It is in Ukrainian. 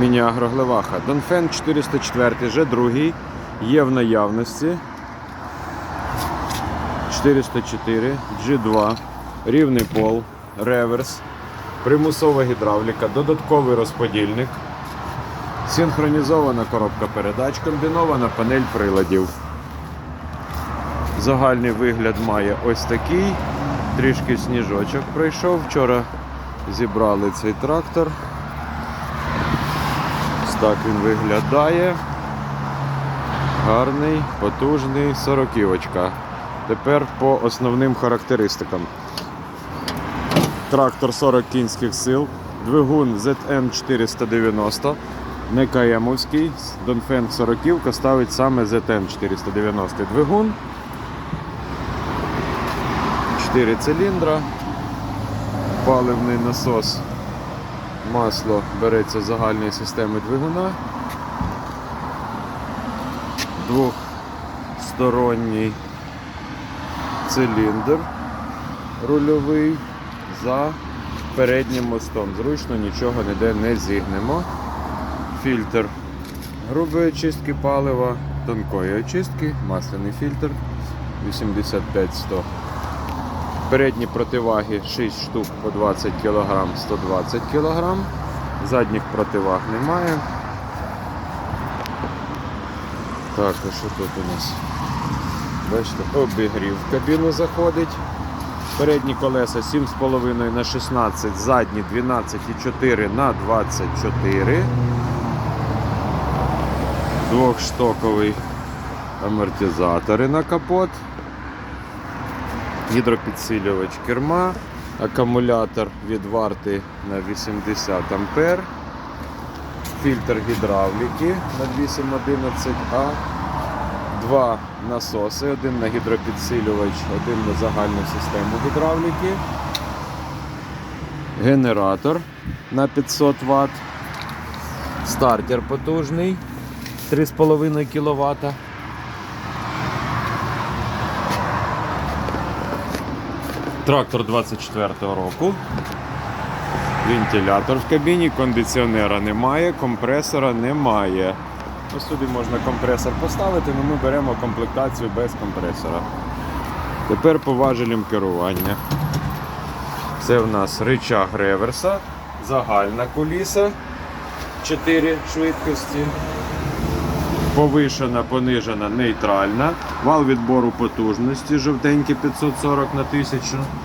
Міні-агроглеваха. Донфен 404, вже другий. Є в наявності. 404, G2, рівний пол, реверс, примусова гідравліка, додатковий розподільник, синхронізована коробка передач, комбінована панель приладів. Загальний вигляд має ось такий. Трішки сніжочок пройшов. Вчора зібрали цей трактор. Так він виглядає. Гарний, потужний, сороківочка. Тепер по основним характеристикам. Трактор 40 кінських сил, двигун ZN490, не КМовський, Донфен 40 ставить саме ZN490 двигун. 4 циліндра, паливний насос, масло береться з загальної системи двигуна, двохсторонній циліндр рульовий за переднім мостом. Зручно нічого ніде не зігнемо. Фільтр грубої очистки палива, тонкої очистки, масляний фільтр 85-100. Передні противаги 6 штук по 20 кг, 120 кг. Задніх противаг немає. Так, а що тут у нас? Бачите, обігрів в кабіну заходить. Передні колеса 7,5 на 16, задні 12,4 на 24. Двохштоковий амортизатори на капот. Гідропідсилювач керма, акумулятор від варти на 80 ампер, фільтр гідравліки на 811А, два насоси, один на гідропідсилювач, один на загальну систему гідравліки, генератор на 500 Вт, стартер потужний 3,5 кВт. Трактор 24-го року. Вентилятор в кабіні, кондиціонера немає, компресора немає. Ось сюди можна компресор поставити, але ми беремо комплектацію без компресора. Тепер по важелям керування. Це в нас рычаг реверса, загальна куліса, 4 швидкості, повишена, понижена, нейтральна, вал відбору потужності, жовтенький 540 на 1000.